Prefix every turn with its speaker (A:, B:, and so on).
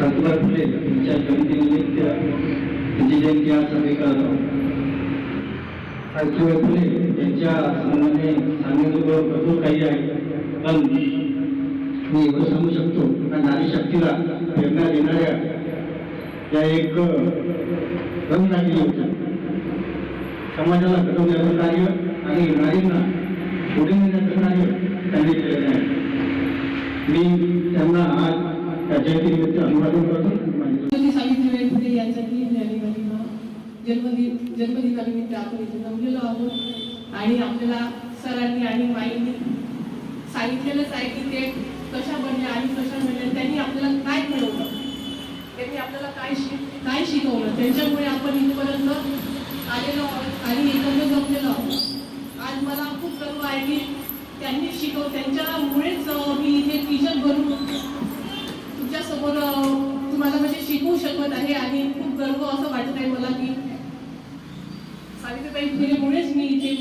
A: संतुरा फुले यांच्या जयंतीनिमित्त त्यांची जयंती आज साजरी सावित्रीबाई फुले यांच्या संबंधाने सांगण्याचं भरपूर काही आहे. पण मी एवढं सांगू शकतो का नारी शक्तीला प्रेरणा देणाऱ्या त्या एक रंग लागली होत्या समाजाला घडवण्याचं कार्य आणि नारींना पुढे नेण्याचं कार्य त्यांनी केलेलं आहे. मी त्यांना आज त्या जयंतीनिमित्त अभिवादन करतो
B: सावित्रीबाई फुले जानेवारी जन्मदिन जन्मदिनानिमित्त आपण इथे जमलेलो आहोत आणि आपल्याला सरांनी आणि माईंनी सांगितलेलंच आहे की ते कशा बनल्या आणि कशा बनल्या त्यांनी आपल्याला काय मिळवलं त्यांनी आपल्याला काय शिक काय शिकवलं त्यांच्यामुळे आपण इथपर्यंत आलेलो आहोत आणि एकत्र जमलेलो आहोत आज मला खूप गर्व आहे की त्यांनी शिकव त्यांच्यामुळेच शकत आहे आणि खूप गर्व असं वाटत आहे मला की सावित्रीबाई फुलेमुळेच मी इथे